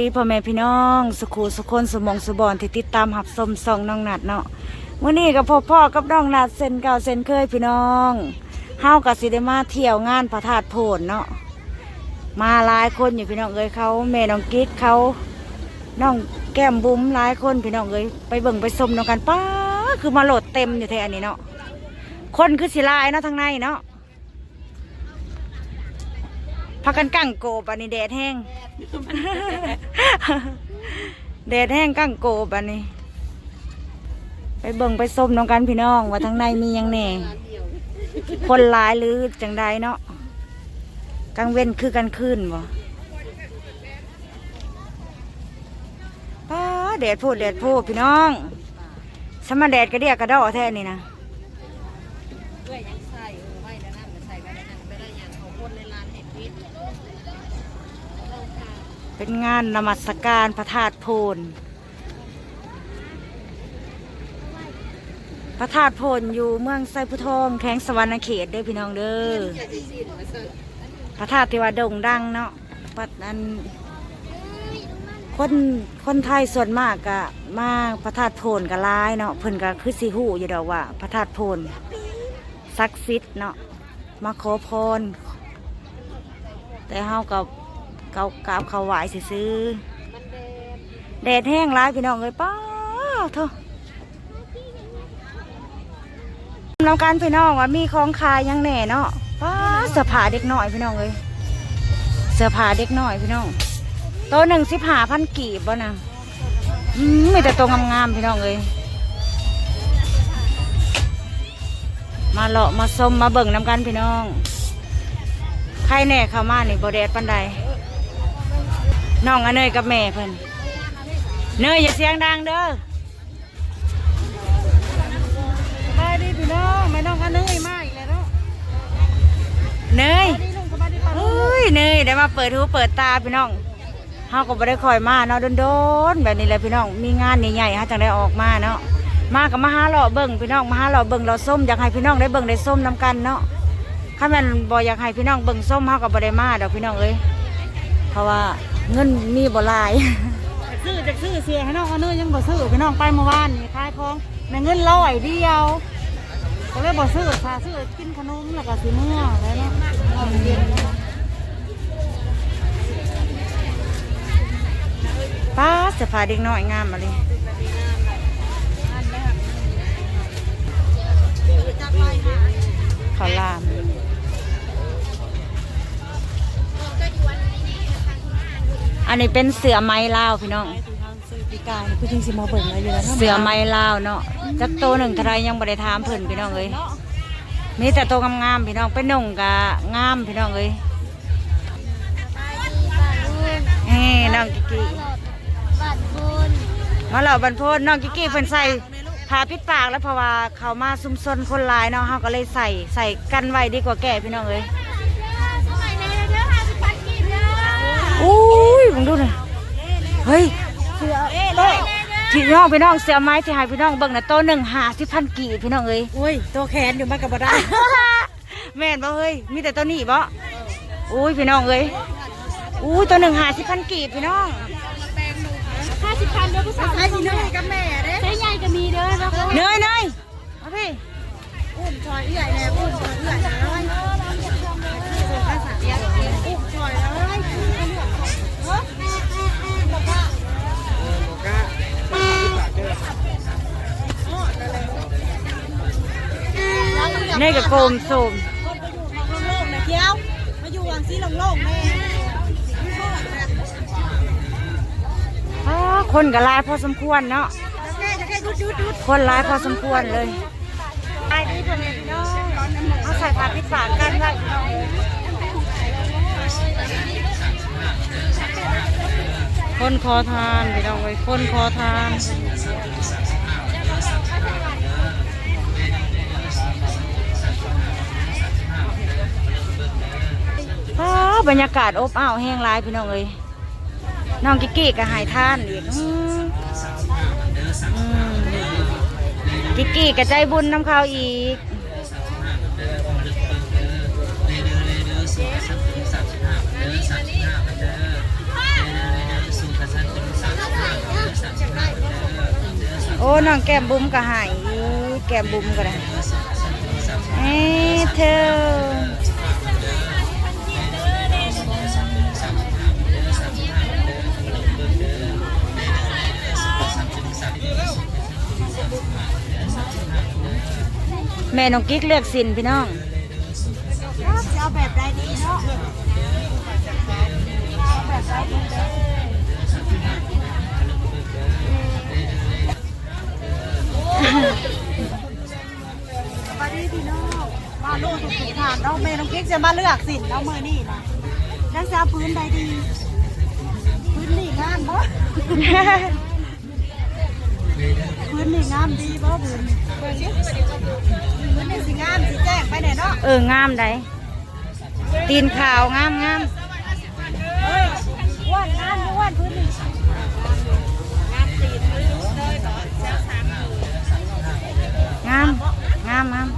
ดีพ่อแม่พี่น้องสุขูสุคนสมองสุบอนที่ติดตามหับสมซองน้องนัดเนาะมื่อนี้กับพ่อพ่อกับน้องนัดเซนเก่าเซนเคยพี่น้องเฮากับสิได้มาเที่ยวงานพระธาตุโพนเนาะมาหลายคนอยู่พี่น้องเอ้ยเขาแม่น้องกิ๊กเขาน้องแก้มบุ้มหลายคนพี่น้องเอ้ยไปเบิ่งไปชมน้องกันป้าคือมาโหลดเต็มอยู่แท้อันนี้เนาะคนคือสิลายเนาะทางในเนาะ พากันกั้งโกบอันนี้แดดแห้ง แดดแห้งกั้งโกบอันนี้ ไปเบิ่งไปส้มน้องกันพี่น้อง ว่าทางในมีหยังแหน่ คนหลายหรือจังใดเนาะกลางเว้นคือกันคืนบ่ป้าแดดพูดแดดพูดพี่น้องสมาแดดกระเดียกกระดอแท้นี่นะ ด้วยยังใส่เออไว้แล้วนั่นก็ใส่ไว้แล้วนั่นไปได้อย่างของคนในร้านเห็ดพิษ เป็นงานนมัสการพระธาตุโพนพระธาตุโพนอยู่เมืองไซพุทองแข้งสวรรณเขตเด้อพี่น้องเด้อพระธาตุที่ว่าโด่งดังเนาะปัดนั้นคนคนไทยส่วนมากกะมาพระธาตุโพนกะร้ายเนาะเพิ่นก็คือสิหูอยู่ดอกว่า พระธาตุโพนศักดิ์สิทธิ์เนาะมาขอพรแต่เฮากับ เกากราบเขาไหวซื้อแดดแห้งร้ายพี่น้องเลยป้าเถอะน้ำกันพี่น้องว่ามีของขายยังแหน่เนาะป้าเสื้อผ้าเด็กหน้อยพี่น้องเลยเสื้อผ้าเด็กหน้อยพี่น้องโตหนึ่งสิบห้าพันกีบบ่นะอืมมีแต่โตัวงามๆพี่น้องเลยมาเลาะมาชมมาเบิ่งน้ำกันพี่น้องใครแน่เข้ามานี่บแดดปันใด น้องอเนยกับแม่เพิ่นเนยอย่าเสียงดังเด้อสบายดีพี่น้องแม่น้องอเนยมาอีกแล้วเนาะเนยนี่ลุงสบายดีป่ะเฮ้ยเนยได้มาเปิดหูเปิดตาพี่น้องเฮาก็บ่ได้คอยมาเนาะโดนๆแบบนี้แหละพี่น้องมีงานใหญ่ๆฮะจังได้ออกมาเนาะมากับมาหาเลาะเบิ่งพี่น้องมาหาเลาะเบิ่งเราะส้มอยากให้พี่น้องได้เบิ่งได้ส้มนํกันเนาะถ้าแมันบออยากให้พี่น้องเบิ่งส้มเฮากับบได้มาดอกพี่น้องเอ้ยเพราะว่า เงินมีบ่หลาย จากซื้อจากซื้อเสียให้น้องเอาเนื้อยังบ่ซื้อพี่น้องไปเมื่อวานนี่ขายของในเงินร้อยเดียว ก็เลยบ่ซื้อซาซื้อกินขนมแล้วก็สิเมื่อแล้วเนาะเย็นป้าเสื้อผ้าเด็กน้อยงามมาเลยขาวหลาม อันนี้เป็นเสือไม้ลาวพี่น้อง ปีกายพี่จริงสิมาเบิ่งอะไรอยู่แล้วเสือไม้ลาวเนาะจักโตวหนึ่งเทาไรยังบ่ได้ถามเพิ่นพี่น้องเอ้ยมีแต่โตวงามๆพี่น้องไปนุ่งกะงามพี่น้องเอ้ยเอ้น้องกิกกี้มาเหล่าบันโพนน้องกิกกี้เพิ่นใส่ผ้าปิดปากแล้วเพราะว่าเขามาซุมซนคนหลายเนาะเฮาก็เลยใส่ใส่กันไว้ดีกว่าแก่พี่น้องเอ้ย อุ้ยมึงดูหน่อยเฮ้ยเสือโต๊ะพี่น้องพี่น้องเสียไม้ที่ให้พี่น้องเบิ่งนะโต๊ะหนึ่งหาสิพันกี่พี่น้องเอ้ยอุ้ยตัวแขนอยู่มากับบ่ได้แม่นบ่เฮ้ยมีแต่ตัวนี้บ่อุ้ยพี่น้องเอ้ยอุ้ยตัวหนึ่งหาสิพันกี่พี่น้องห้าสิบพันเด้อผู้สาวใช้อีน้อยกับแม่เด้ใช้ใหญ่ก็มีเด้อครับเนยเนยมาพี่อุ้มชอยใหญ่แน่อุ้มชอยใหญ่นะ นยกับโกมโสมโล่งๆนะเที่ยวมาอยู่วังซีโล่งๆแม่อ้าคนก็หลายพอสมควรเนาะแค่จะแค่ยุดยุดยุดคนหลายพอสมควรเลยไอ้นี่คนนี้พี่น้องเอาใส่ผ้าปิดปากกันไว้พี่น้องคนคอทานพี่น้องเอ้ยคนคอทาน บรรยากาศอบอ้าวแห้งร้ายพี่น้องเอ้ยน้องกิกกี้ก็หายท่านอีกอืมกิกกี้ก็ใจบุญน้ำเขาอีก โอ้น้องแก้มบุ้มก็หายแก้มบุ้มก็ได้เอ้ยเธอ แม่น้องกิ๊กเลือกสินพี่น้องจะเอาแบบใดดีเนาะเอาแบบใดดีเด้อสวัสดีพี่น้องมาลูกทุกทุกทานเราแม่น้องกิ๊กจะมาเลือกสินเราเมื่อนี่นะแล้วจะเอาพื้นใดดี พื้นนี่งามบ่ พื้นนี่งามดีบ่พื้นพื้นนี่สิงามสิแจ้งไปไหนเนาะเอองามได้ตีนขาวงามงามเอ้ยอ้วนงามอยู่อ้วนพื้นนี่งามงามงาม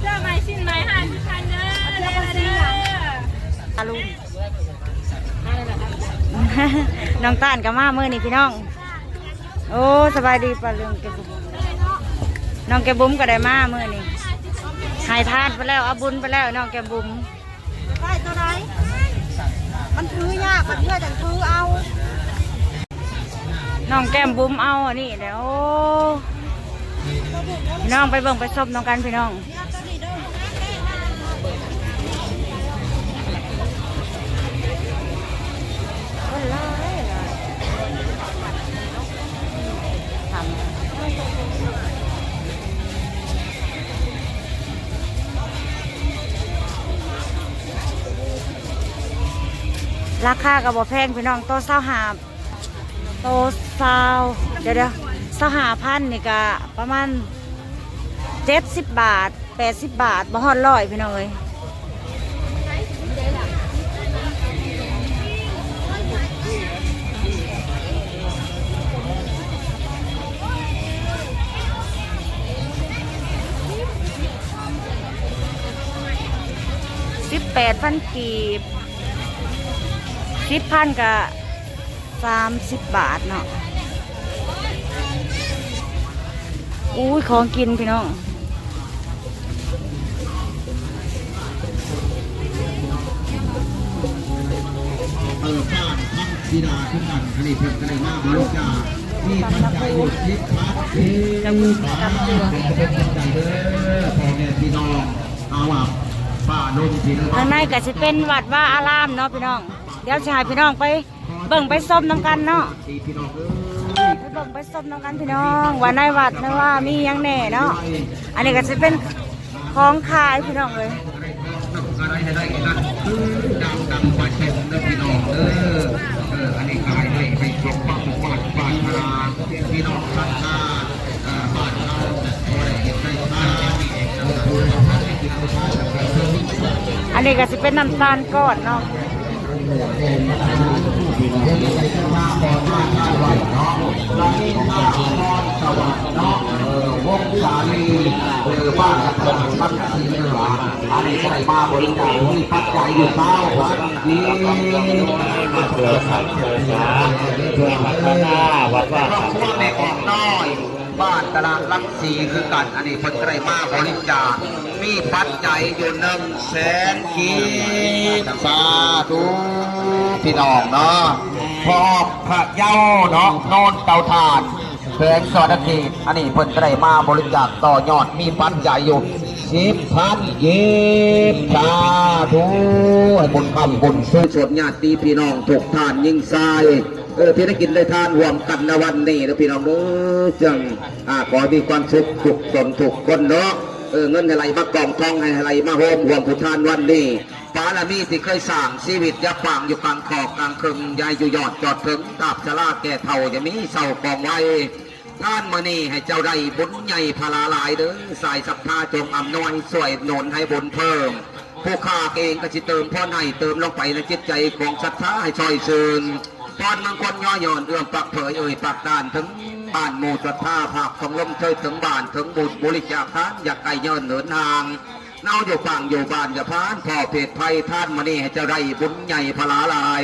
เสื้อไหมชิ้นไหมห้าสิบพันเด้อเด้อเด้อตาลุง น้องต้านกับมาเมื่อนี่พี่น้อง โอ้สบายดีปะลุงแกบุ้มน้องแกบุ้มก็ได้มาเมื่อนี่หายทานไปแล้วเอาบุญไปแล้วน้องแกบุ้มได้ตัวไหนมันถือยากมันเพื่อจะถือเอา น้องแก้มบุ้มเอาอันนี้เดี๋ยวพี่น้องไปเบิ่งไปซบน้องกันพี่น้อง ราคากับ่แพงพี่น้องโตเศร้าหาโตเศร้าเดี๋ยวเดี๋ยวเศร้าหาพันนี่ก็ประมาณเจ็ดสิบบาทแปดสิบบาทบ่ฮอดร้อยพี่น้องเอ้ย แปดพันกีบสิบพันกับสามสิบบาทเนาะอุ้ยของกินพี่น้องเออบ้านพักศิลาขึ้นกันคดีเพิ่มกันเลยมากบริจาคมีปัจจัยหยุดทิศพัดเทฟ้าเป็นปัจจัยเด้อพ่อแม่พี่น้องอาว่า ป้าโดนพี่น้องทางในก็จะเป็นวัดว่าอารามเนาะพี่น้อง เดี๋ยวชายพี่น้องไปเบิ่งไปส้มน้ำกันเนาะพี่น้องไปเบิ่งไปส้มน้ำกันพี่น้องว่าในวัดนะว่ามียังแหน่เนาะ อันนี้ก็จะเป็นของขายพี่น้องเลยอะไรให้ได้กันนะคือดังดังมาเช็ดเด้อพี่น้องเด้ อันนี้ก็จะเป็นน้ำตาลก้อนเนาะอันาะเออวงสาลีเออบ้านตลาดบ้านสีเหนืออันนี้ใส่มาบริจาคมีปัจจัยอยู่เต้านี่เพื่อสังเพื่อสาเพื่อพัฒนาวัดว่าครอบครัวแม่ออกน้อย บ้านตลาดลักสีคือกัน อันนี้คนไตรมาบริจาคมีปัจจัยอยู่หนึ่งแสนขีดสาธุพี่น้องเนาะพอพระเย้าเนาะโนนเตาถ่านแสงสวัสดีอันนี้เพิ่นไตรมาบริจาคต่อยอดมีปัจจัยอยู่สิบพันย็บสาธุให้บุญคำบุญสู้ชนญาติพี่น้องถูกทานยิ่งทราย เออที่ได้กินได้ทานรวมกันในวันนี้นะพี่น้องเด้อจังอ่าขอมีความสุขทุกสนทุกคนเนาะเออเงินให้ไหลมากองทองให้ไหลมาโฮมรวมผู้ทานวันนี้ปาลามีที่เคยสร้างชีวิตยาปางอยู่กลางขอบกลางครึมยายอยู่ยอดจอดถึงตาบชะลาแก่เท่าจะมีเศร้ากองไว้ท่านมานี่ให้เจ้าได้บุญใหญ่พลาลายเด้อสายศรัทธาจงอำนวยสวยหนนให้บุญเพิ่มผู้ข้าเองก็จะเติมพ่อในเติมลงไปในจิตใจของศรัทธาให้ช่อยเชิญ พรมังคนย่อหย่อนเอื้อมปักเผยเอ่ยปักดานถึงบ้านหมู่ศรัทธาภาคของลมเชยถึงบ้านถึงบุตรบริจาคทานอยากไก่เยินเหินางเน่าอยู่ฝั่งอยู่บ้านอย่าพานพ่อเพจภัยท่านมานี่ให้เจ้าได้บุญใหญ่พลาลาย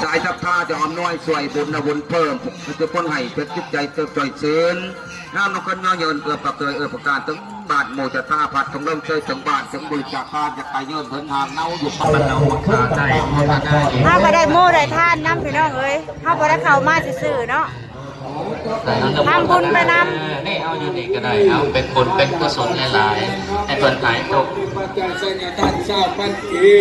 ใจทับท่าจะอมน้อยสวยบุญนะบุญเพิ่มจะพ้นให้เพชรจิตใจเติบจ่อยเชิญน้ำนกกันย่อเยินเอือปักเตยเอือประการถึง บาทโมจะท่าพัดถึงเริ่มเชยถึงบาทถึงบริจาคทานจะไปเยินถึงหางเน่าอยู่ปันเน่าขาใจโมทนาเองถ้าบ่ได้โม่ได้ท่านน้ำพี่น้องเอ้ยถ้าบ่ได้เข้ามาซื่อๆเนาะทำบุญไปนนี่เอาอยู่นี่ก็ได้เอาเป็นบุญเป็นกุศลหลายๆให้เพิ่นหายตกปัจจัยใส่ในท่านเจ้าพันกี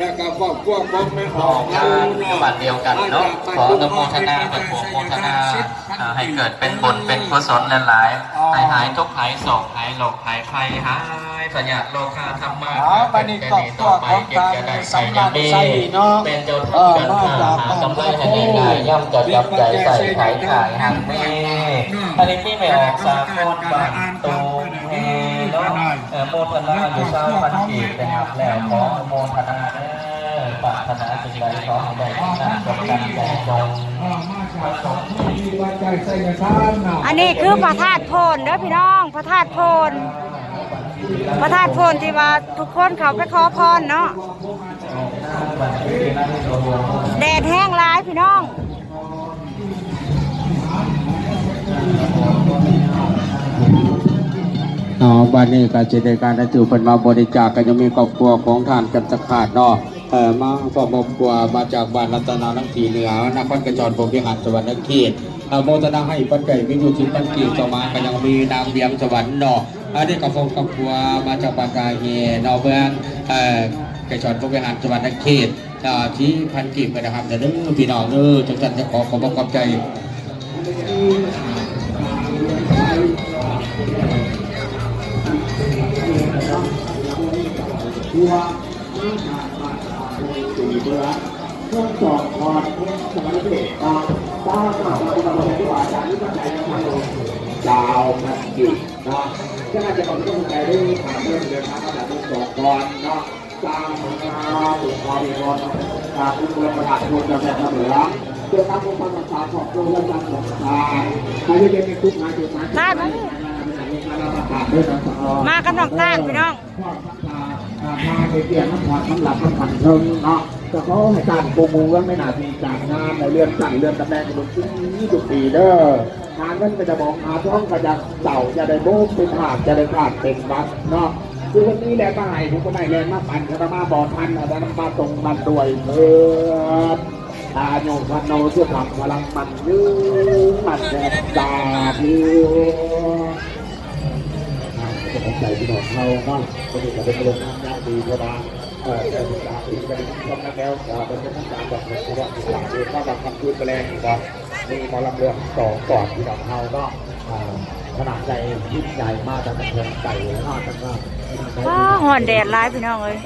แล้วก็ครอบครัวของแม่ออกกเอางานเนาะบัตรเดียวกันเนาะขออนุโมทนาปฐมโมทนาให้เกิดเป็นบุญเป็นกุศลหลายๆให้หายทุกหายโศกหายโรคหายภัยหายพยาธิโลคาธรรมะอ๋อบัดนี้ตัวของการสำนักใส่เนาะเป็นเจ้าท่านกันหาหากำไรให้ง่ายๆย่ำจะจับใจใส่ขายขายหังแม่อันนี้ที่ไม่ออกสามคนบางตูเอ เนาะเอโมทนาอยู่เศร้าพันกีเป็นหับแล้วขอโมทนาเด้อปรารถนาสิ่งใดขอให้ได้ทั้งนั้นกับการใจงอันนี้คือพระธาตุโพนเด้อพี่น้องพระธาตุโพนพระธาตุโพนที่ว่าทุกคนเขาไปขอพรเนาะแดดแห้งร้ายพี่น้อง อ๋อบัดนี้ก็จะได้การถือเป็นมาบริจาคก็ยังมีครอบครัวของท่านกันสขาดเนาะเอ่อมาครอบครัวมาจากบ้านรัตนาทั้งสีเหนือนครกระจรผมพิหารสวรรค์เขตเอ่อโมทนาให้ปัจจัยมีอยู่สิปัจกีต่อมาก็ยังมีนางเบียงสวรรค์เนาะอันนี้ก็คงครอบครัวมาจากปากกาเฮนาะเมืองเอ่อกระจรผมพิหารสวรรค์เขตที่พันกีบนะครับเดี๋ยวเด้อพี่น้องเด้อทุกท่านจะขอขอบ พระคุณใจดาวพันกิเนะก็น่าจะต้องต้องใจเรื่องถามเรื่องเดินทางขนาดต้องสองก่อนเนาะตามมาถูกพอดีก่อนตามผู้บริหารคนจะแบบเหนือเกี่ยวกับผู้พันษาของตัวและการของทางใครที่เป็นคุกมาจุดมาต้นมาดิมากันนอกต้านพี่น้อง มาในเตียงน้ำผ่อนน้ำหลับน้ำผ่อนเทิงเนาะก็เขาให้การโปรโมทไม่น่าทีจากงานในเรื่องสั่งเรื่องตำแหน่งบนที่นี่ทุกปีเด้อหาเงินก็จะมองหาท้องก็จะเต่าจะได้โบ้เป็นหาดจะได้ขาดเป็นบัตเนาะคือวันนี้แหละมาให้ผมก็ได้แรงมาปั่นก็มาบอทันนะแต่มาตรงมันด้วยเอออาโยพันโนเชื่อขับพลังมันยืนมันแดดตาดิวจะของใจพี่น้องเราเนาะก็มีแต่เป็นลม น้ำยาดีก็ได้เออแต่ศึกษาอีกเป็นช่องนักแล้วเป็นช่องการแบบนี้ว่าศึกษาเองก็แบบคำพูดแปลงก็มีมอลำเรื่องสองก่อนพี่น้องเราก็ขนาดใจยิ่งใหญ่มากแต่เป็นใจมากแต่ว่าว้าหอนแดดร้ายพี่น้องเอ้ย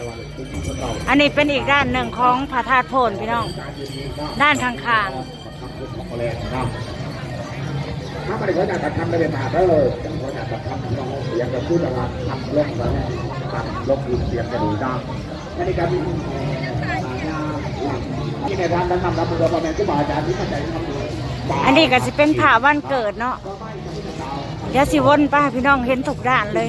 อันนี้เป็นอีกด้านหนึ่งของพระธาตุโพนพี่น้อง ด้านข้างแรงเนาะถ้าไม่ได้ขอจากทำไม่ได้มาเด้อต้องขอจากทำพี่น้องเสียงกับพูดอะไรทำเรื่องอะไร ทำลบคืนเสียงก็ดีนะอันนี้การที่ในร้านนั้นนำรับมือปราแม่ที่บาอาจารย์ที่เข้าใจทำดูอันนี้ก็จะเป็นผ่าวันเกิดเนาะเดี๋ยวสิวนป้าพี่น้องเห็นถูกด้านเลย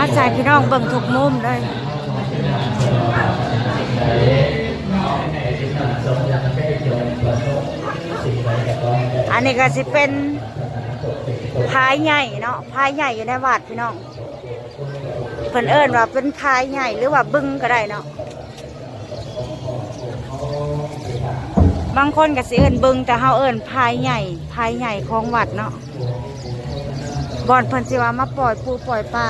อาจารย์พี่น้อง เบิ่งทุกมุมเลย อันนี้ก็สิเป็นพายใหญ่เนาะพายใหญ่อยู่ในวัดพี่น้องเพิ่นเอิ้นว่าเป็นพายใหญ่หรือว่าบึ้งก็ได้เนาะบางคนก็สิเอิ้นบึ้งแต่เฮาเอิ้นพายใหญ่พายใหญ่ของวัดเนาะบ่อนเพิ่นสิว่ามาปล่อยปูปล่อยปลา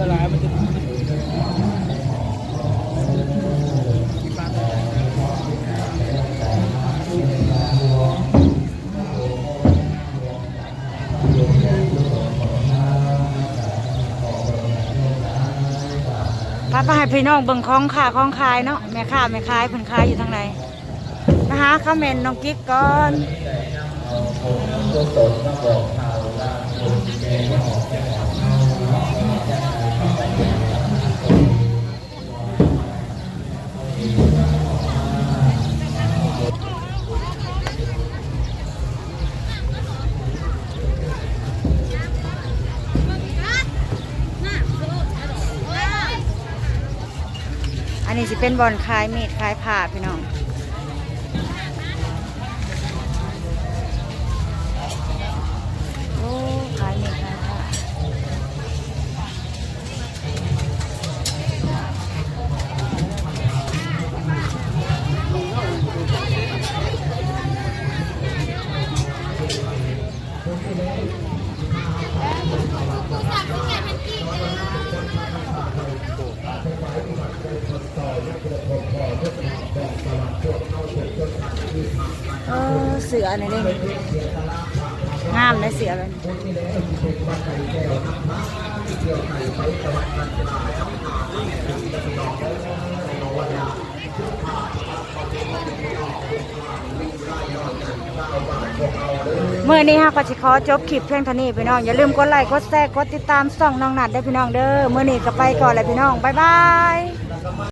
วลามันจะป้าป้าให้พี่น้องเบิ่งคล้องขาคล้องคายเนาะแม่ค้าแม่คายผลคายอยู่ทางไหนนะคะข้าเมนน้องกิ๊กก่อน นี้สิเป็นบอลคลายมีดคลายผ่าพี่น้อง เออเสือนี่นี่งามเลยเสือเลยเมื่อนี้ฮะก็สิขอจบคลิปเพียงเท่านี้พี่น้องอย่าลืมกดไลค์กดแชร์กดติดตามส่องน้องนัดได้วยพี่น้องเด้อเมื่อนี้ก็ไปก่อนเลยพี่น้องบ๊ายบาย